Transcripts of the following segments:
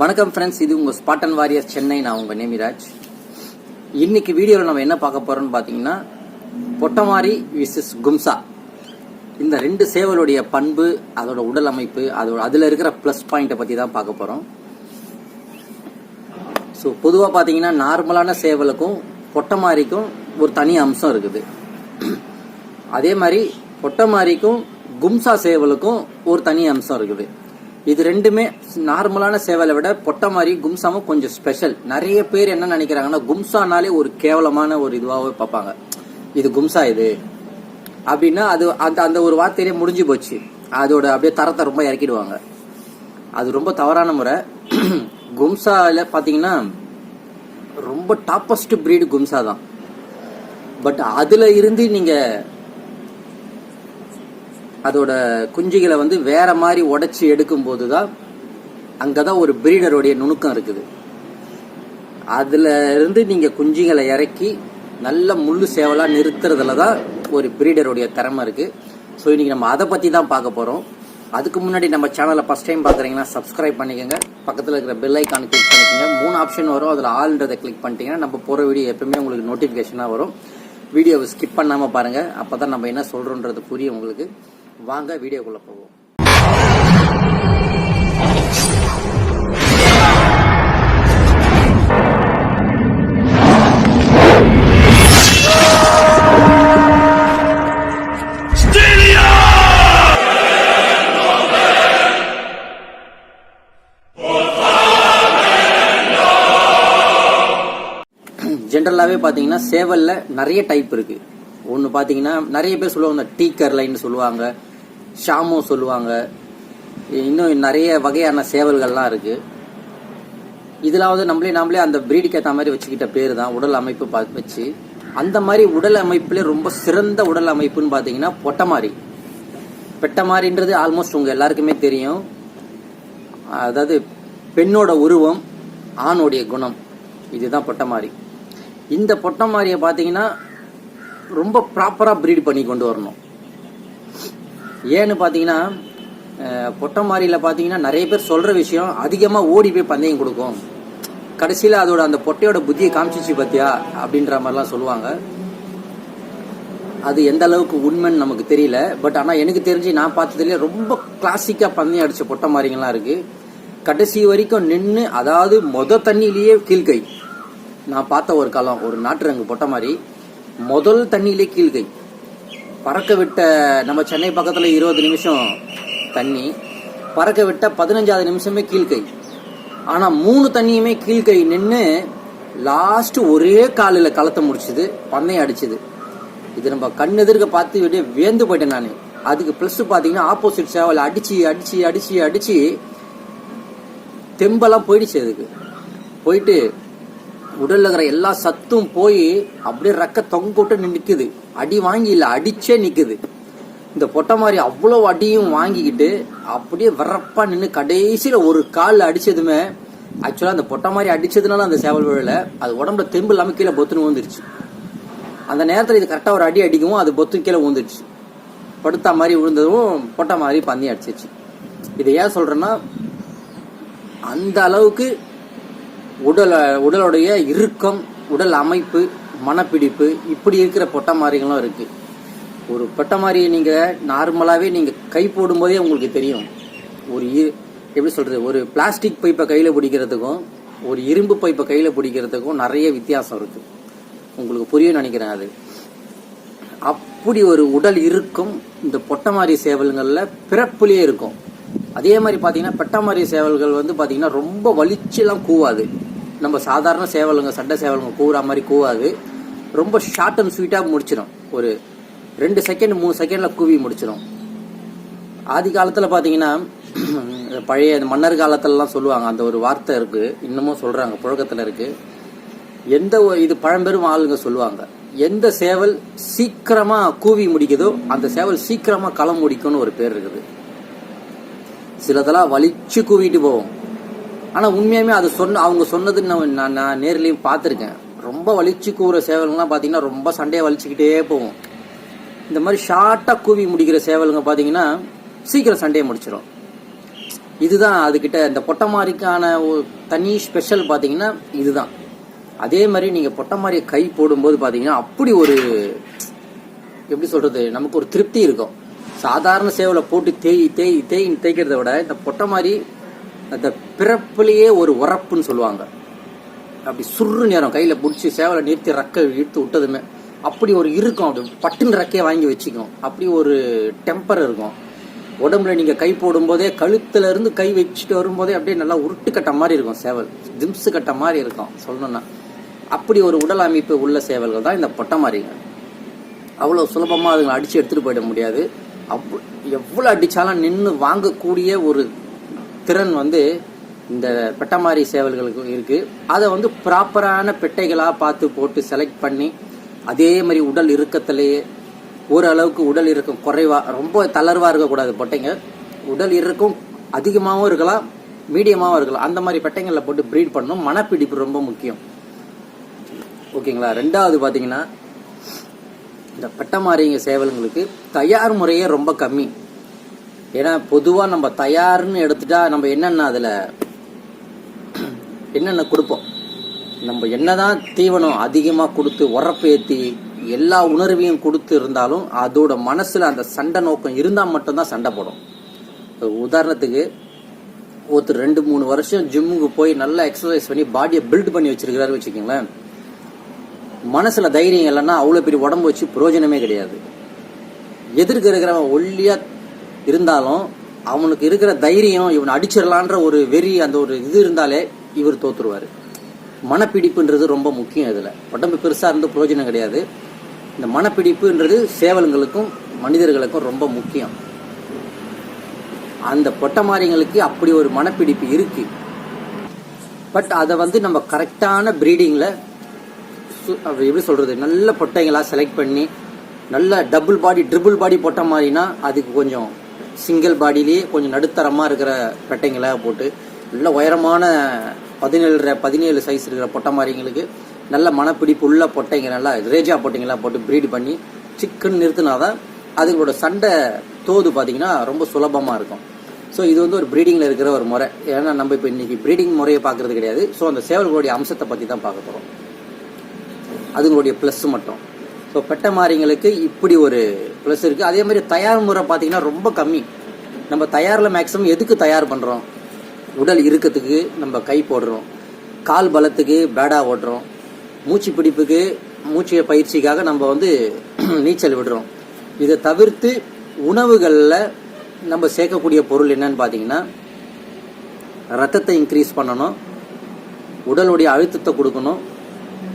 வணக்கம் ஃப்ரெண்ட்ஸ் இது உங்கள் ஸ்பாட்டன் வாரியர் சென்னை நான் உங்கள் நேமிராஜ். இன்னைக்கு வீடியோவில் நம்ம என்ன பார்க்க போகிறோம்னு பார்த்தீங்கன்னா பொட்டமாரி விசஸ் கும்சா. இந்த ரெண்டு சேவலுடைய பண்பு அதோட உடல் அமைப்பு அதோட அதில் இருக்கிற ப்ளஸ் பாயிண்ட்டை பற்றி தான் பார்க்க போகிறோம் ஸோ பொதுவாக பார்த்தீங்கன்னா நார்மலான சேவலுக்கும் பொட்டமாரிக்கும் ஒரு தனி அம்சம் இருக்குது. அதே மாதிரி பொட்டமாரிக்கும் கும்சா சேவலுக்கும் ஒரு தனி அம்சம் இருக்குது. இது ரெண்டுமே நார்மலான சேவலை விட பொட்டை மாதிரி கும்சாவும் கொஞ்சம் ஸ்பெஷல் நிறைய பேர் என்ன நினைக்கிறாங்கன்னா கும்சானாலே ஒரு கேவலமான ஒரு இதுவாகவே பார்ப்பாங்க. இது கும்சா இது. அப்படின்னா அது அந்த அந்த ஒரு வார்த்தையிலே முடிஞ்சு போச்சு. அதோட அப்படியே தரத்தை ரொம்ப இறக்கிடுவாங்க. அது ரொம்ப தவறான முறை. கும்சாவில் பார்த்தீங்கன்னா ரொம்ப டாப்பஸ்ட் ப்ரீடு கும்சா தான் பட் அதில் இருந்து நீங்கள் அதோட குஞ்சுகளை வந்து வேற மாதிரி உடைச்சி எடுக்கும் போதுதான் அங்கதான் ஒரு பிரீடருடைய நுணுக்கம் இருக்குது. அதுல இருந்து நீங்க குஞ்சுகளை இறக்கி நல்ல முள்ளு சேவலா நிறுத்துறதுல தான் ஒரு பிரீடருடைய திறமை இருக்கு. ஸோ இன்னைக்கு நம்ம அதை பத்தி தான் பார்க்க போறோம். அதுக்கு முன்னாடி நம்ம சேனலை ஃபர்ஸ்ட் டைம் பார்க்குறீங்கன்னா சப்ஸ்கிரைப் பண்ணிக்கோங்க. பக்கத்தில் இருக்கிற பெல் ஐக்கான் கிளிக் பண்ணிக்கோங்க. மூணு ஆப்ஷன் வரும். அதில் ஆல்ன்றதை கிளிக் பண்ணிட்டீங்கன்னா நம்ம போகிற வீடியோ எப்பவுமே உங்களுக்கு நோட்டிஃபிகேஷனாக வரும். வீடியோவை ஸ்கிப் பண்ணாமல் பாருங்கள் அப்போ தான் நம்ம என்ன சொல்கிறோன்றது புரியும் உங்களுக்கு. வாங்க வீடியோக்குள்ளே போவோம். ஜென்ரலாகவே பார்த்தீங்கன்னா சேவலில் நிறைய டைப் இருக்கு. ஒன்று பார்த்தீங்கன்னா நிறைய பேர் சொல்லுவாங்க டீ கர்லைன்னு சொல்லுவாங்க. ஷாமும் சொல்லுவாங்க. இன்னும் நிறைய வகையான சேவல்கள்லாம் இருக்கு. இதிலாவது நம்மளே நாமளே அந்த பிரீடுக்கு ஏற்ற மாதிரி வச்சுக்கிட்ட பேர் தான் உடல் அமைப்பு பா வச்சு. அந்த மாதிரி உடல் அமைப்புல ரொம்ப சிறந்த உடல் அமைப்புன்னு பார்த்தீங்கன்னா பொட்டமாரி. பெட்டமாரின்றது ஆல்மோஸ்ட் உங்க எல்லாருக்குமே தெரியும். அதாவது பெண்ணோட உருவம் ஆணுடைய குணம். இதுதான் பொட்டமாரி. இந்த பொட்டமாரியை பார்த்தீங்கன்னா ரொம்ப ப்ராப்பராக ப்ரீட் பண்ணி கொண்டு வரணும். ஏன்னு பார்த்தீங்கன்னா அஹ், பொட்டமாரியில் பார்த்தீங்கன்னா நிறைய பேர் சொல்கிற விஷயம் அதிகமாக ஓடி போய் பந்தயம் கொடுக்கும். கடைசியில் அதோட அந்த பொட்டையோட புத்தியை காமிச்சிச்சு பார்த்தியா அப்படின்ற மாதிரிலாம் சொல்லுவாங்க. அது எந்த அளவுக்கு உண்மைன்னு நமக்கு தெரியல. பட் ஆனால் எனக்கு தெரிஞ்சு நான் பார்த்ததுலேயே ரொம்ப கிளாசிக்காக பந்தயம் அடித்த பொட்டை மாதிரிங்கெல்லாம் இருக்குது கடைசி வரைக்கும் நின்று அதாவது மொத தண்ணியிலேயே கீழ்கை. நான் பார்த்த ஒரு காலம் ஒரு நாட்டுரங்கு பொட்டை மாதிரி முதல் தண்ணியிலே கீழ்கை. பறக்க விட்ட நம்ம சென்னை பக்கத்தில் இருபது நிமிஷம் தண்ணி. பறக்க விட்ட பதினஞ்சாவது நிமிஷமே கீழ்கை. ஆனால் மூணு தண்ணியுமே கீழ்கை நின்று லாஸ்ட் ஒரே காலில் களத்தை முடிச்சுது பந்தயம் அடிச்சுது. இது நம்ம கண் எதிர்க்க பார்த்து அப்படியே வேந்து போயிட்டேன் நான். அதுக்கு ப்ளஸ் பார்த்தீங்கன்னா ஆப்போசிட் சேவல் அடிச்சு அடிச்சு அடிச்சு அடிச்சு தெம்பெல்லாம் போயிடுச்சு அதுக்கு. போயிட்டு உடல்ல இருக்கிற எல்லா சத்தும் போய் அப்படியே ரெக்க தொங்க விட்டு நிக்குது. அடி வாங்கி இல்ல அடிச்சே நிக்குது. இந்த பொட்டை மாதிரி அவ்வளவு அடியும் வாங்கிக்கிட்டு அப்படியே வரப்பா நின்று கடைசியில ஒரு கால் அடிச்சதுமே ஆக்சுவலா அந்த பொட்டை மாதிரி அடிச்சதுனால அந்த சேவல் விழல. அது உடம்புல தெம்பு இல்லாம கீழே பொத்துன்னு விழுந்துருச்சு. அந்த நேரத்தில் இது கரெக்டாக ஒரு அடி அடிக்கவும் அது பொத்து கீழே விழுந்துருச்சு. படுத்தா மாதிரி விழுந்ததும் பொட்டை மாதிரி பந்தி அடிச்சிருச்சு. இதை ஏன் சொல்றேன்னா அந்த அளவுக்கு உடல் உடலுடைய இறுக்கம் உடல் அமைப்பு மனப்பிடிப்பு இப்படி இருக்கிற பொட்டை மாதிரிகளும் இருக்கு. ஒரு பொட்டமாரியை நீங்கள் நீங்க நீங்கள் நீங்க கை போடும்போதே உங்களுக்கு தெரியும். ஒரு எப்படி சொல்றது ஒரு பிளாஸ்டிக் பைப்பை கையில் பிடிக்கிறதுக்கும் ஒரு இரும்பு பைப்பை கையில் பிடிக்கிறதுக்கும் நிறைய வித்தியாசம் இருக்கு. உங்களுக்கு புரியும் நினைக்கிறேன் அது. அப்படி ஒரு உடல் இருக்கும் இந்த பொட்டமாரி சேவல்களில் பிறப்புலேயே இருக்கும். அதே மாதிரி பார்த்தீங்கன்னா பெட்டமாரி சேவல்கள் வந்து பார்த்தீங்கன்னா ரொம்ப வலிச்செல்லாம் கூவாது. நம்ம சாதாரண சேவலுங்க சண்டை சேவலுங்க கூவுற மாதிரி கூவாது. ரொம்ப ஷார்ட் அண்ட் ஸ்வீட்டாக முடிச்சிடும் ஒரு ரெண்டு செகண்ட் மூணு செகண்டில் கூவி முடிச்சிடும் ஆதி காலத்தில் பார்த்தீங்கன்னா பழைய மன்னர் காலத்திலலாம் சொல்லுவாங்க அந்த ஒரு வார்த்தை இருக்குது இன்னமும் சொல்கிறாங்க புழக்கத்தில் இருக்குது எந்த ஒரு- இது பழம்பெரும் ஆளுங்க சொல்லுவாங்க. எந்த சேவல் சீக்கிரமாக கூவி முடிக்குதோ அந்த சேவல் சீக்கிரமாக களம் முடிக்கும்னு ஒரு பேர் இருக்குது. சிலதெல்லாம் வலிச்சு கூவிட்டு போவோம். ஆனால் உண்மையாகவே அது சொன்ன அவங்க சொன்னது நான் நான் நான் பார்த்துருக்கேன். ரொம்ப வலிச்சு கூவுற சேவல்கள்லாம் பார்த்தீங்கன்னா ரொம்ப சண்டையை வலிச்சுக்கிட்டே போவோம் இந்த மாதிரி ஷார்ட்டாக கூவி முடிக்கிற சேவலுங்க பார்த்தீங்கன்னா சீக்கிரம் சண்டையை முடிச்சிடும் இதுதான் அதுக்கிட்ட இந்த பொட்டமாரிக்கான தனி ஸ்பெஷல் பார்த்தீங்கன்னா இதுதான். அதே மாதிரி நீங்கள் பொட்டமாரியை கை போடும்போது பார்த்தீங்கன்னா அப்படி ஒரு எப்படி சொல்கிறது நமக்கு ஒரு திருப்தி இருக்கும். சாதாரண சேவலை போட்டு தேய் தேய் தேய் தேய்க்கிறத விட இந்த பொட்டை மாதிரி அந்த பிறப்புலேயே ஒரு உறப்புன்னு சொல்லுவாங்க. அப்படி சுரு நேரம் கையில் பிடிச்சி சேவலை நிறுத்தி ரக்கை இழுத்து விட்டதுமே அப்படி ஒரு இருக்கும். அப்படி பட்டுன்னு ரெக்கையை வாங்கி வச்சுக்கும். அப்படி ஒரு டெம்பர் இருக்கும். உடம்புல நீங்கள் கை போடும்போதே கழுத்துலேருந்து கை வச்சுட்டு வரும்போதே அப்படியே நல்லா உருட்டு கட்ட மாதிரி இருக்கும் சேவல். திம்ஸ் கட்ட மாதிரி இருக்கும் சொல்லணும்னா. அப்படி ஒரு உடல் அமைப்பு உள்ள சேவல்கள் தான் இந்த பொட்டை மாதிரிங்க அவ்வளோ சுலபமாக அதுங்களை அடித்து எடுத்துகிட்டு போயிட முடியாது. அவ் எவ்வளோ அடித்தாலும் நின்று வாங்கக்கூடிய ஒரு திறன் வந்து இந்த பெட்டமாரி சேவல்களுக்கு இருக்குது அதை வந்து ப்ராப்பரான பெட்டைகளாக பார்த்து போட்டு செலக்ட் பண்ணி அதே மாதிரி உடல் இறுக்கத்திலேயே ஓரளவுக்கு உடல் இறுக்கம் குறைவாக ரொம்ப தளர்வாக இருக்கக்கூடாது பொட்டைங்க. உடல் இறுக்கம் அதிகமாகவும் இருக்கலாம் மீடியமாகவும் இருக்கலாம். அந்த மாதிரி பெட்டைங்களில் போட்டு ப்ரீட் பண்ணணும். மனப்பிடிப்பு ரொம்ப முக்கியம். ஓகேங்களா? ரெண்டாவது பார்த்தீங்கன்னா இந்த பெட்டமாரிங்க சேவல்களுக்கு தயார் முறையே ரொம்ப கம்மி. ஏன்னா பொதுவாக நம்ம தயார்னு எடுத்துட்டா நம்ம என்னென்ன அதில் என்னென்ன கொடுப்போம்? நம்ம என்னதான் தீவனம் அதிகமாக கொடுத்து உரப்பேற்றி எல்லா உணர்வையும் கொடுத்து இருந்தாலும் அதோட மனசில் அந்த சண்டை நோக்கம் இருந்தால் மட்டும்தான் சண்டை போடும். உதாரணத்துக்கு ஒருத்தர் ரெண்டு மூணு வருஷம் ஜிம்முக்கு போய் நல்லா எக்ஸசைஸ் பண்ணி பாடியை பில்ட் பண்ணி வச்சிருக்கிறாரு வச்சுக்கோங்களேன். மனசுல தைரியம் இல்லைன்னா அவ்வளோ பெரிய உடம்பு வச்சு பிரயோஜனமே கிடையாது. எதிர்க்க இருக்கிறவன் ஒல்லியா இருந்தாலும் அவனுக்கு இருக்கிற தைரியம் இவனை அடிச்சிடலான்ற ஒரு வெறி அந்த ஒரு இது இருந்தாலே இவர் தோத்துருவார். மனப்பிடிப்புன்றது ரொம்ப முக்கியம் இதில். உடம்பு பெருசாக இருந்து பிரயோஜனம் கிடையாது. இந்த மனப்பிடிப்புன்றது சேவல்களுக்கும் மனிதர்களுக்கும் ரொம்ப முக்கியம். அந்த பொட்டமாரிங்களுக்கு அப்படி ஒரு மனப்பிடிப்பு இருக்கு. பட் அதை வந்து நம்ம கரெக்டான ப்ரீடிங்கில் எப்படி சொல்கிறது நல்ல பொட்டைங்களாக செலக்ட் பண்ணி நல்ல டபுள் பாடி ட்ரிபிள் பாடி பொட்டை மாதிரினா அதுக்கு கொஞ்சம் சிங்கிள் பாடியிலேயே கொஞ்சம் நடுத்தரமாக இருக்கிற பெட்டைங்களாக போட்டு நல்ல உயரமான பதினேழு பதினேழு சைஸ் இருக்கிற பொட்டை மாதிரிங்களுக்கு நல்ல மனப்பிடிப்பு உள்ள பொட்டைங்க நல்லா ரேஜா பொட்டைங்களாம் போட்டு ப்ரீட் பண்ணி சிக்கன் நிறுத்தினா தான் அதுங்களோட சண்டை தோது பார்த்தீங்கன்னா ரொம்ப சுலபமாக இருக்கும். ஸோ இது வந்து ஒரு ப்ரீடிங்கில் இருக்கிற ஒரு முறை. ஏன்னா நம்ம இப்போ இன்றைக்கி ப்ரீடிங் முறையை பார்க்கறது கிடையாது. ஸோ அந்த சேவல்களுடைய அம்சத்தை பற்றி தான் பார்க்க போகிறோம் அதுங்களுடைய ப்ளஸ் மட்டும். ஸோ பெட்டை மாரிங்களுக்கு இப்படி ஒரு ப்ளஸ் இருக்குது அதே மாதிரி தயார் முறை பார்த்தீங்கன்னா ரொம்ப கம்மி. நம்ம தயாரில் மேக்ஸிமம் எதுக்கு தயார் பண்ணுறோம் உடல் இறுக்கத்துக்கு நம்ம கை போடுறோம். கால் பலத்துக்கு பேடா ஓடுறோம் மூச்சு பிடிப்புக்கு மூச்சு பயிற்சிக்காக நம்ம வந்து நீச்சல் விடுறோம். இதை தவிர்த்து உணவுகளில் நம்ம சேர்க்கக்கூடிய பொருள் என்னன்னு பார்த்தீங்கன்னா ரத்தத்தை இன்க்ரீஸ் பண்ணணும். உடலுடைய அழுத்தத்தை கொடுக்கணும்.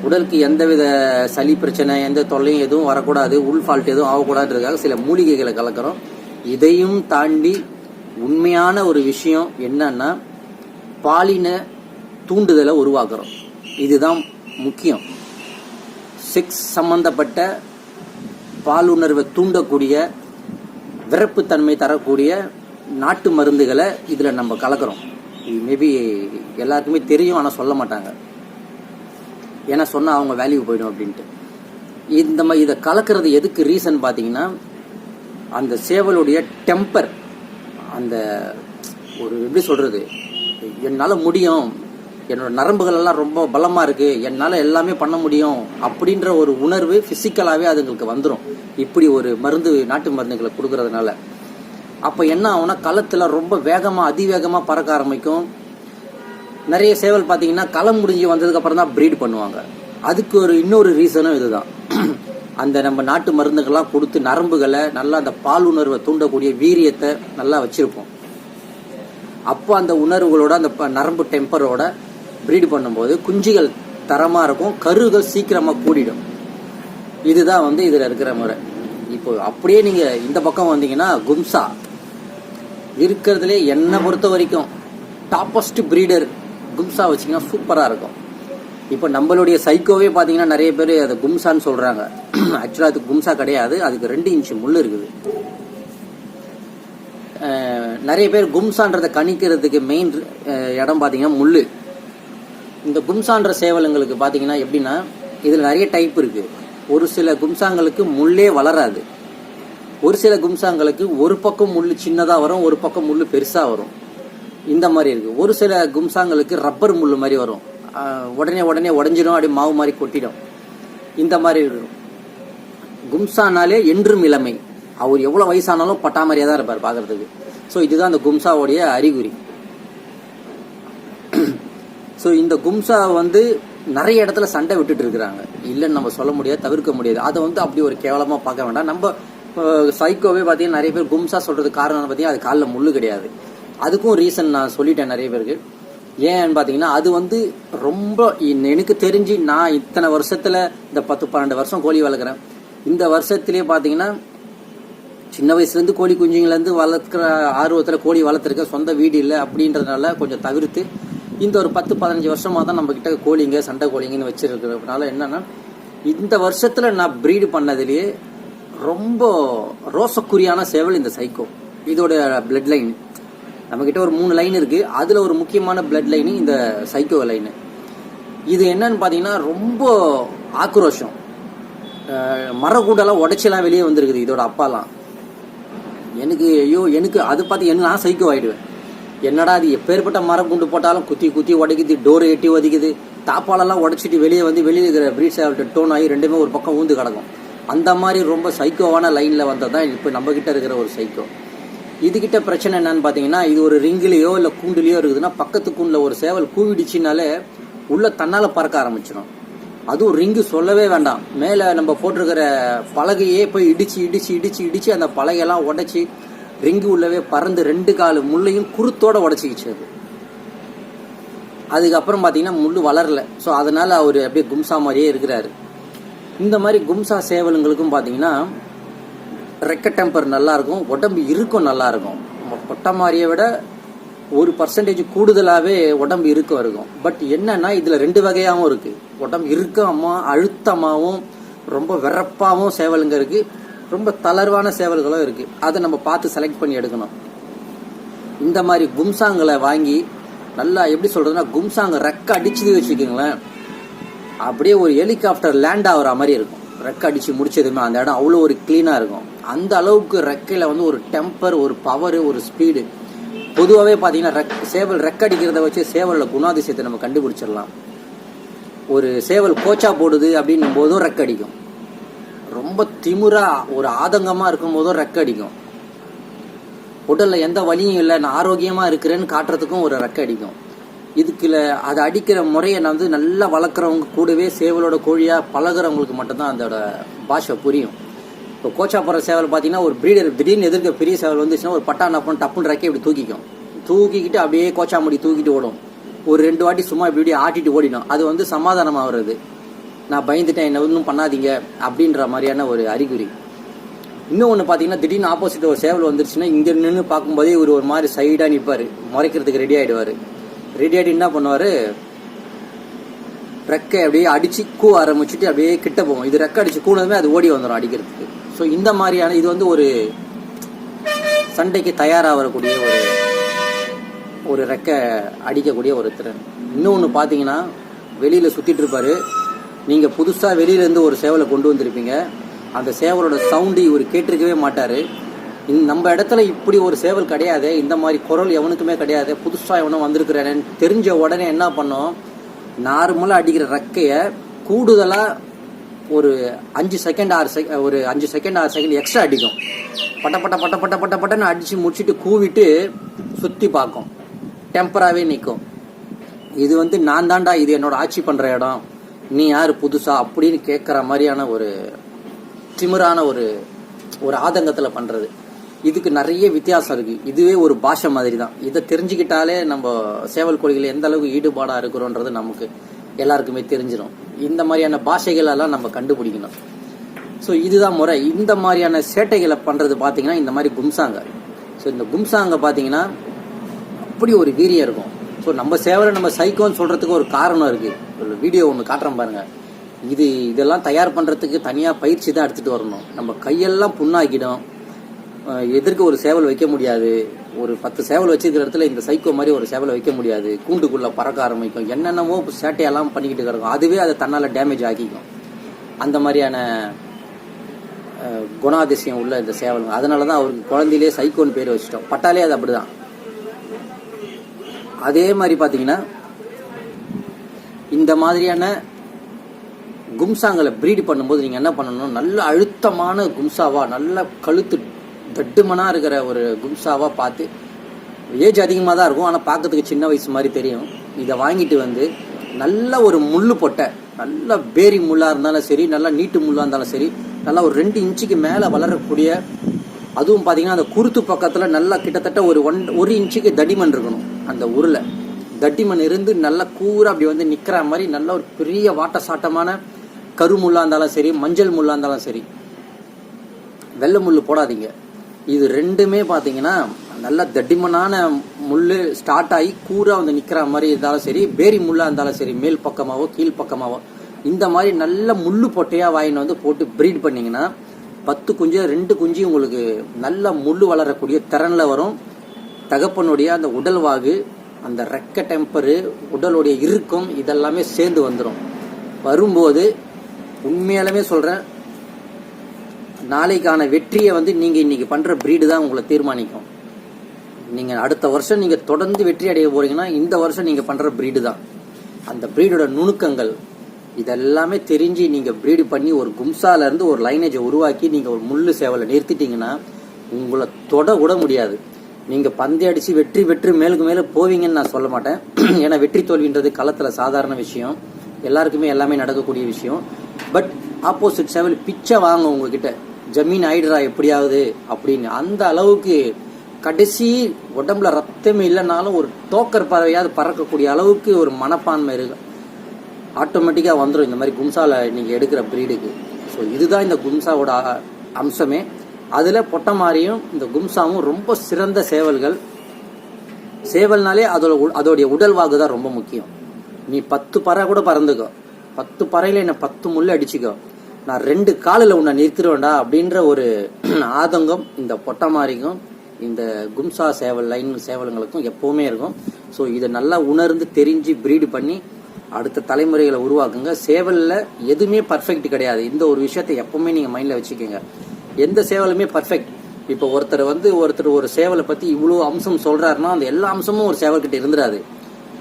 உடலுக்கு எந்தவித சளி பிரச்சனை எந்த தொல்லையும் எதுவும் வரக்கூடாது உள் ஃபால்ட் எதுவும் ஆகக்கூடாதுன்றதுக்காக சில மூலிகைகளை கலக்கிறோம். இதையும் தாண்டி உண்மையான ஒரு விஷயம் என்னன்னா பாலின தூண்டுதலை உருவாக்குறோம். இதுதான் முக்கியம். செக்ஸ் சம்பந்தப்பட்ட பாலுணர்வை தூண்டக்கூடிய விரப்புத்தன்மை தரக்கூடிய நாட்டு மருந்துகளை இதில் நம்ம கலக்கிறோம். மேபி எல்லாருக்குமே தெரியும் ஆனால் சொல்ல மாட்டாங்க. ஏன்னா சொன்னால் அவங்க வேல்யூ போயிடும் அப்படின்ட்டு. இந்த மாதிரி இதை கலக்கிறது எதுக்கு ரீசன் பார்த்தீங்கன்னா அந்த சேவலுடைய டெம்பர் அந்த ஒரு எப்படி சொல்கிறது என்னால் முடியும். என்னோட நரம்புகள் எல்லாம் ரொம்ப பலமாக இருக்குது என்னால் எல்லாமே பண்ண முடியும் அப்படின்ற ஒரு உணர்வு ஃபிசிக்கலாகவே அதுங்களுக்கு வந்துடும் இப்படி ஒரு மருந்து நாட்டு மருந்துகளை கொடுக்கறதுனால. அப்போ என்ன ஆகும்னா களத்தில் ரொம்ப வேகமாக அதிவேகமாக பறக்க ஆரம்பிக்கும். நிறைய சேவல் பார்த்தீங்கன்னா களம் முடிஞ்சு வந்ததுக்கப்புறம் தான் ப்ரீட் பண்ணுவாங்க. அதுக்கு ஒரு இன்னொரு ரீசனும் இதுதான். அந்த நம்ம நாட்டு மருந்துகள்லாம் கொடுத்து நரம்புகளை நல்லா அந்த பால் உணர்வை தூண்டக்கூடிய வீரியத்தை நல்லா வச்சுருப்போம். அப்போ அந்த உணர்வுகளோட அந்த ப- நரம்பு டெம்பரோட ப்ரீட் பண்ணும்போது குஞ்சுகள் தரமாக இருக்கும் கருகள் சீக்கிரமாக கூடிடும். இதுதான் வந்து இதில் இருக்கிற முறை. இப்போ அப்படியே நீங்கள் இந்த பக்கம் வந்தீங்கன்னா கும்சா. இருக்கிறதுலே என்னை பொறுத்த வரைக்கும் டாப்பஸ்ட் பிரீடர் கும்சா வச்சிங்கன்னா சூப்பராக இருக்கும் இப்போ நம்மளுடைய சைக்கோவே பார்த்தீங்கன்னா நிறைய பேர் அதை கும்சான்னு சொல்கிறாங்க ஆக்சுவலாக அது கும்சா கிடையாது. அதுக்கு ரெண்டு இன்ச்சு முள் இருக்குது. நிறைய பேர் கும்சான்றதை கணிக்கிறதுக்கு மெயின் இடம் பார்த்தீங்கன்னா முள் இந்த கும்சான்ற சேவலுங்களுக்கு பார்த்தீங்கன்னா எப்படின்னா இதில் நிறைய டைப் இருக்குது ஒரு சில கும்சாங்களுக்கு முள்ளே வளராது. ஒரு சில கும்சாங்களுக்கு ஒரு பக்கம் முள் சின்னதாக வரும் ஒரு பக்கம் முள் பெருசாக வரும். இந்த மாதிரி இருக்கு. ஒரு சில கும்சாங்களுக்கு ரப்பர் முள்ளு மாதிரி வரும். உடனே உடனே உடஞ்சிடும் அப்படியே மாவு மாதிரி கொட்டிடும். இந்த மாதிரி இருக்கும். கும்சானாலே என்றும் இளமை. அவர் எவ்வளோ வயசானாலும் பட்டா மாதிரியே தான் இருப்பார் பார்க்குறதுக்கு ஸோ இதுதான் அந்த கும்சாவுடைய அறிகுறி. ஸோ இந்த கும்சா வந்து நிறைய இடத்துல சண்டை விட்டுட்டு இருக்கிறாங்க. இல்லைன்னு நம்ம சொல்ல முடியாது தவிர்க்க முடியாது. அதை வந்து அப்படி ஒரு கேவலமாக பார்க்க வேண்டாம். நம்ம சைக்கோவே பார்த்தீங்கன்னா நிறைய பேர் கும்சா சொல்கிறது காரணம் பார்த்தீங்கன்னா அது காலில் முள்ளு கிடையாது. அதுக்கும் ரீசன் நான் சொல்லிட்டேன் நிறைய பேருக்கு. ஏன்னு பார்த்தீங்கன்னா அது வந்து ரொம்ப எனக்கு தெரிஞ்சு நான் இத்தனை வருஷத்தில் இந்த பத்து பன்னெண்டு வருஷம் கோழி வளர்க்குறேன். இந்த வருஷத்துலேயே பார்த்தீங்கன்னா சின்ன வயசுலேருந்து கோழி குஞ்சுங்கலேருந்து வளர்க்குற ஆர்வத்தில் கோழி வளர்த்துருக்கேன். சொந்த வீடு இல்லை அப்படின்றதுனால கொஞ்சம் தவிர்த்து இந்த ஒரு பத்து பதினஞ்சு வருஷமாக தான் நம்மக்கிட்ட கோழிங்க சண்டை கோழிங்கன்னு வச்சுருக்கிறதுனால என்னென்னா இந்த வருஷத்தில் நான் ப்ரீடு பண்ணதுலேயே ரொம்ப ரோசக்குரியான சேவல் இந்த சைக்கோ இதோட பிளட் லைன் நம்மக்கிட்ட ஒரு மூணு லைன் இருக்கு. அதுல ஒரு முக்கியமான பிளட் லைன் இந்த சைக்கோ லைன் இது என்னன்னு பார்த்தீங்கன்னா ரொம்ப ஆக்ரோஷம். அஹ் மரக்கூடெல்லாம் உடைச்செல்லாம் வெளியே வந்திருக்குது இதோட அப்பாலாம். எனக்கு ஐயோ எனக்கு அது பார்த்து என்ன நான் சைக்கோ ஆகிடுவேன் என்னடா அது எப்பேற்பட்ட மரம் குண்டு போட்டாலும் குத்தி குத்தி உடைக்குது டோரை எட்டி ஒதிக்குது தாப்பாலெல்லாம் உடச்சிட்டு வெளியே வந்து வெளியே இருக்கிற பிரீட்ஸ் சேவல்கிட்ட டோன் ஆகி ரெண்டுமே ஒரு பக்கம் ஊந்து கிடக்கும். அந்த மாதிரி ரொம்ப சைக்கோவான லைனில் வந்தது தான் இப்போ நம்ம இருக்கிற ஒரு சைக்கோ இதுகிட்ட பிரச்சனை என்னன்னு பார்த்தீங்கன்னா இது ஒரு ரிங்கிலேயோ இல்லை கூண்டுலேயோ இருக்குதுன்னா பக்கத்து கூண்டில் ஒரு சேவல் கூவிடுச்சினாலே உள்ள தன்னால் பறக்க ஆரம்பிச்சிடும் அதுவும் ரிங்கு சொல்லவே வேண்டாம். மேலே நம்ம போட்டிருக்கிற பலகையே போய் இடிச்சு இடிச்சு இடிச்சு இடிச்சு அந்த பலகையெல்லாம் உடைச்சி ரிங்கு உள்ளவே பறந்து ரெண்டு காலு முள்ளையும் குருத்தோட உடச்சிக்கிச்சு அது. அதுக்கப்புறம் பார்த்தீங்கன்னா முள் வளரல. ஸோ அதனால அவர் அப்படியே கும்சா மாதிரியே இருக்கிறாரு. இந்த மாதிரி கும்சா சேவலுங்களுக்கும் பார்த்தீங்கன்னா ரெக்க டெம்பர் நல்லாயிருக்கும் உடம்பு இருக்கும் நல்லாயிருக்கும் பொட்டை மாதிரியை விட ஒரு பர்சன்டேஜ் கூடுதலாகவே உடம்பு இருக்கம் இருக்கும். பட் என்னன்னா இதில் ரெண்டு வகையாகவும் இருக்குது உடம்பு இருக்கமா அழுத்தமாகவும் ரொம்ப விறப்பாகவும் சேவலுங்க இருக்குது ரொம்ப தளர்வான சேவல்களும் இருக்குது அதை நம்ம பார்த்து செலக்ட் பண்ணி எடுக்கணும். இந்த மாதிரி கும்சாங்களை வாங்கி நல்லா எப்படி சொல்கிறதுனா கும்சாங்க ரெக்க அடிச்சு வச்சுக்கோங்களேன். அப்படியே ஒரு ஹெலிகாப்டர் லேண்ட் ஆகிற மாதிரி இருக்கும். ரெக்க அடித்து முடிச்சதுமே அந்த இடம் அவ்வளோ ஒரு க்ளீனாக இருக்கும். அந்த அளவுக்கு ரெக்கையில் வந்து ஒரு டெம்பர் ஒரு பவர் ஒரு ஸ்பீடு பொதுவாகவே பார்த்தீங்கன்னா ரெக் சேவல் ரெக்கடிக்கிறத வச்சு சேவலில் குணாதிசயத்தை நம்ம கண்டுபிடிச்சிடலாம். ஒரு சேவல் கோச்சா போடுது அப்படின்னும் போதும் ரெக்கடிக்கும் ரொம்ப திமுறா ஒரு ஆதங்கமாக இருக்கும் போதும் உடலில் எந்த வலியும் இல்லை நான் ஆரோக்கியமாக இருக்கிறேன்னு காட்டுறதுக்கும் ஒரு ரெக்க அடிக்கும். இதுக்குல அதை அடிக்கிற முறையை நான் வந்து நல்லா வளர்க்குறவங்க கூடவே சேவலோட கோழியாக பழகுறவங்களுக்கு மட்டும்தான் அதோட பாஷை புரியும். இப்போ கோச்சா போகிற சேவல் பார்த்தீங்கன்னா ஒரு பிரீடர் திடீர்னு எதிர்க்க பெரிய சேவல் வந்துச்சுன்னா ஒரு பட்டா நப்பன் டப்புன்னு ரெக்கை இப்படி தூக்கிக்கும். தூக்கிக்கிட்டு அப்படியே கோச்சா முடி தூக்கிட்டு ஓடும். ஒரு ரெண்டு வாட்டி சும்மா இப்படி இப்படி ஆட்டிட்டு ஓடிடும். அது வந்து சமாதானமாக வருது. நான் பயந்துட்டேன் என்ன ஒன்றும் பண்ணாதீங்க அப்படின்ற மாதிரியான ஒரு அறிகுறி. இன்னும் ஒன்று பார்த்தீங்கன்னா திடீர்னு ஆப்போசிட் ஒரு சேவல் வந்துருச்சுன்னா இங்கே நின்று பார்க்கும்போதே இவர் ஒரு மாதிரி சைடாக நிற்பார் முறைக்கிறதுக்கு ரெடி ஆகிடுவார் ரெடி ஆகிட்டு என்ன பண்ணுவார்? ரெக்கை அப்படியே அடித்து கூ ஆரம்பிச்சுட்டு அப்படியே கிட்ட போகும் இது ரெக்கை அடித்து கூனதுமே அது ஓடி வந்துடும் அடிக்கிறதுக்கு. ஸோ இந்த மாதிரியான இது வந்து ஒரு சண்டைக்கு தயாராக வரக்கூடிய ஒரு ஒரு ரெக்கை அடிக்கக்கூடிய ஒரு திறன். இன்னொன்று பார்த்தீங்கன்னா வெளியில் சுற்றிட்டு இருப்பாரு. நீங்கள் புதுசாக வெளியிலேருந்து ஒரு சேவலை கொண்டு வந்திருப்பீங்க. அந்த சேவலோட சவுண்டு இவர் கேட்டிருக்கவே மாட்டார். நம்ம இடத்துல இப்படி ஒரு சேவல் கிடையாது இந்த மாதிரி குரல் எவனுக்குமே கிடையாது புதுசாக எவனும் வந்திருக்கிறேன்னு தெரிஞ்ச உடனே என்ன பண்ணோம்? நார்மலாக அடிக்கிற ரெக்கையை கூடுதலாக ஒரு அஞ்சு செகண்ட் ஆறு செக் ஒரு அஞ்சு செகண்ட் ஆறு செகண்ட் எக்ஸ்ட்ரா அடிக்கும். பட்ட பட்ட பட்ட பட்ட பட்ட பட்டன்னு அடித்து முடிச்சுட்டு கூவிட்டு சுற்றி பார்க்கும். டெம்பராகவே நிற்கும் இது வந்து நான் தான்டா இது என்னோட ஆட்சி பண்ணுற இடம். நீ யார் புதுசா? அப்படின்னு கேட்குற மாதிரியான ஒரு திமிரான ஒரு ஒரு ஆதங்கத்தில் பண்ணுறது இதுக்கு நிறைய வித்தியாசம் இருக்குது இதுவே ஒரு பாஷை மாதிரி தான் இதை தெரிஞ்சுக்கிட்டாலே நம்ம சேவல் கொள்கையில் எந்த அளவுக்கு ஈடுபாடாக இருக்கிறோன்றது நமக்கு எல்லாருக்குமே தெரிஞ்சிடும் இந்த மாதிரியான பாஷைகளெல்லாம் நம்ம கண்டுபிடிக்கணும். ஸோ இதுதான் முறை. இந்த மாதிரியான சேட்டைகளை பண்ணுறது பார்த்தீங்கன்னா இந்த மாதிரி கும்சாங்க. ஸோ இந்த கும்சாங்க பார்த்தீங்கன்னா அப்படி ஒரு வீரியம் இருக்கும். ஸோ நம்ம சேவலை நம்ம சைக்கோன்னு சொல்கிறதுக்கு ஒரு காரணம் இருக்குது ஒரு வீடியோ ஒன்று காட்டுறேன் பாருங்கள் இது இதெல்லாம் தயார் பண்ணுறதுக்கு தனியாக பயிற்சி தான் எடுத்துகிட்டு வரணும். நம்ம கையெல்லாம் புண்ணாக்கிடும். எதிர்க்க ஒரு சேவல் வைக்க முடியாது? ஒரு பத்து சேவல் வச்சிருக்கிற இடத்துல இந்த சைக்கோ மாதிரி ஒரு சேவலை வைக்க முடியாது. கூண்டுக்குள்ள பறக்க ஆரம்பிக்கும். என்னென்னமோ சேட்டையெல்லாம் பண்ணிக்கிட்டு கிடக்கும். அதுவே அதை தன்னால் டேமேஜ் ஆக்கிக்கும். அந்த மாதிரியான குணாதிசயம் உள்ள இந்த சேவல். அதனால தான் அவருக்கு குழந்தையிலே சைக்கோன்னு பேர் வச்சிட்டோம். பட்டாலே அது அப்படிதான். அதே மாதிரி பார்த்தீங்கன்னா இந்த மாதிரியான கும்சாங்களை ப்ரீட் பண்ணும்போது நீங்கள் என்ன பண்ணணும்? நல்ல அழுத்தமான கும்சாவா நல்ல கழுத்து வெட்டுமனாக இருக்கிற ஒரு கும்சாவாக பார்த்து ஏஜ் அதிகமாக தான் இருக்கும் ஆனால் பார்க்கறதுக்கு சின்ன வயசு மாதிரி தெரியும். இதை வாங்கிட்டு வந்து நல்ல ஒரு முள் பொட்டை நல்ல பேரி முள்ளாக இருந்தாலும் சரி நல்லா நீட்டு முள்ளாக இருந்தாலும் சரி நல்லா ஒரு ரெண்டு இன்ச்சுக்கு மேலே வளரக்கூடிய அதுவும் பார்த்தீங்கன்னா அந்த குருத்து பக்கத்தில் நல்லா கிட்டத்தட்ட ஒரு ஒன் ஒரு இன்ச்சுக்கு தடிமன் இருக்கணும் அந்த உருளை தடிமன் இருந்து நல்லா கூற அப்படி வந்து நிற்கிற மாதிரி நல்ல ஒரு பெரிய வாட்ட சாட்டமான கருமுள்ளா இருந்தாலும் சரி மஞ்சள் முள்ளாக இருந்தாலும் சரி வெள்ளை முள் போடாதீங்க. இது ரெண்டுமே பார்த்தீங்கன்னா நல்ல தடிமனான முள் ஸ்டார்ட் ஆகி கூறாக வந்து நிற்கிற மாதிரி இருந்தாலும் சரி பேரி முள்ளாக இருந்தாலும் சரி மேல் பக்கமாகவோ கீழ் பக்கமாகவோ இந்த மாதிரி நல்ல முள்ளு பொட்டையாக வாங்கின்னு வந்து போட்டு ப்ரீட் பண்ணிங்கன்னா பத்து குஞ்சு ரெண்டு குஞ்சு உங்களுக்கு நல்ல முள்ளு வளரக்கூடிய திறனில் வரும். தகப்பனுடைய அந்த உடல் வாகு அந்த ரெக்க டெம்பரு உடலுடைய இறுக்கம் இதெல்லாமே சேர்ந்து வந்துடும் வரும்போது உண்மையாலுமே சொல்கிறேன் நாளைக்கான வெற்றியை வந்து நீங்கள் இன்றைக்கி பண்ணுற ப்ரீடு தான் உங்களை தீர்மானிக்கும். நீங்கள் அடுத்த வருஷம் நீங்கள் தொடர்ந்து வெற்றி அடைய போகிறீங்கன்னா இந்த வருஷம் நீங்கள் பண்ணுற ப்ரீடு தான். அந்த ப்ரீடோட நுணுக்கங்கள் இதெல்லாமே தெரிஞ்சு நீங்கள் ப்ரீடு பண்ணி ஒரு கும்சாலேருந்து ஒரு லைனேஜை உருவாக்கி நீங்கள் ஒரு முள்ளு சேவலை நிறுத்திட்டீங்கன்னா உங்களை தொட விட முடியாது. நீங்கள் பந்தய அடித்து வெற்றி பெற்று மேலுக்கு மேலே போவீங்கன்னு நான் சொல்ல மாட்டேன். ஏன்னா வெற்றி தோல்வின்றது களத்தில் சாதாரண விஷயம். எல்லாருக்குமே எல்லாமே நடக்கக்கூடிய விஷயம். பட் ஆப்போசிட் சேவல் பிச்சை வாங்க உங்ககிட்ட. ஜமீன் ஆயிடுறா எப்படியாவது அப்படின்னு. அந்த அளவுக்கு கடைசி உடம்புல ரத்தமே இல்லைனாலும் ஒரு டோக்கர் பறவையாவது பறக்கக்கூடிய அளவுக்கு ஒரு மனப்பான்மை இருக்கு. ஆட்டோமேட்டிக்காக வந்துடும் இந்த மாதிரி கும்சாவில் நீங்கள் எடுக்கிற ப்ரீடுக்கு ஸோ இதுதான் இந்த கும்சாவோட அம்சமே. அதில் பொட்டமாரியும் இந்த கும்சாவும் ரொம்ப சிறந்த சேவல்கள். சேவல்னாலே அதோட அதோடைய உடல் வாகு தான் ரொம்ப முக்கியம். நீ பத்து பறை கூட பறந்துக்கோ. பத்து பறையில் என்ன பத்து முள்ளு அடிச்சுக்கோ. நான் ரெண்டு காலில் உன்னை நிறுத்திடுவேண்டா அப்படின்ற ஒரு ஆதங்கம் இந்த பொட்டமாரிக்கும் இந்த கும்சா சேவல் லைன் சேவலுங்களுக்கும் எப்போவுமே இருக்கும். ஸோ இதை நல்லா உணர்ந்து தெரிஞ்சு ப்ரீடு பண்ணி அடுத்த தலைமுறைகளை உருவாக்குங்க. சேவலில் எதுவுமே பர்ஃபெக்ட் கிடையாது. இந்த ஒரு விஷயத்தை எப்போவுமே நீங்கள் மைண்டில் வச்சுக்கோங்க. எந்த சேவலுமே பர்ஃபெக்ட் இப்போ ஒருத்தர் வந்து ஒருத்தர் ஒரு சேவலை பற்றி இவ்வளோ அம்சம் சொல்கிறாருன்னா அந்த எல்லா அம்சமும் ஒரு சேவல்கிட்ட இருந்துடாது.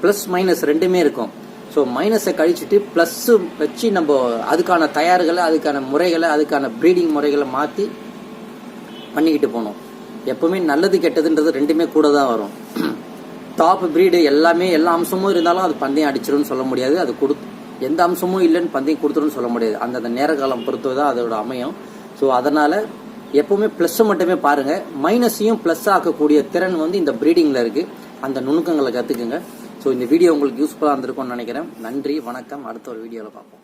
ப்ளஸ் மைனஸ் ரெண்டுமே இருக்கும். ஸோ மைனஸை கழிச்சுட்டு ப்ளஸ்ஸு வச்சு நம்ம அதுக்கான தயார்களை அதுக்கான முறைகளை அதுக்கான ப்ரீடிங் முறைகளை மாற்றி பண்ணிக்கிட்டு போகணும் எப்பவுமே நல்லது கெட்டதுன்றது ரெண்டுமே கூட தான் வரும். டாப் ப்ரீடு எல்லாமே எல்லா அம்சமும் இருந்தாலும் அது பந்தயம் அடிச்சிடும்னு சொல்ல முடியாது. அது கொடு எந்த அம்சமும் இல்லைன்னு பந்தயம் கொடுத்துருன்னு சொல்ல முடியாது. அந்தந்த நேர காலம் பொறுத்து தான் அதோட அமையும். ஸோ அதனால் எப்பவுமே ப்ளஸ்ஸை மட்டுமே பாருங்கள் மைனஸையும் ப்ளஸ் ஆக்கக்கூடிய திறன் வந்து இந்த ப்ரீடிங்கில் இருக்குது அந்த நுணுக்கங்களை கற்றுக்குங்க ஸோ இந்த வீடியோ உங்களுக்கு யூஸ்ஃபுல்லாக இருந்திருக்கும்னு நினைக்கிறேன். நன்றி வணக்கம். அடுத்த ஒரு வீடியோவில் பார்ப்போம்.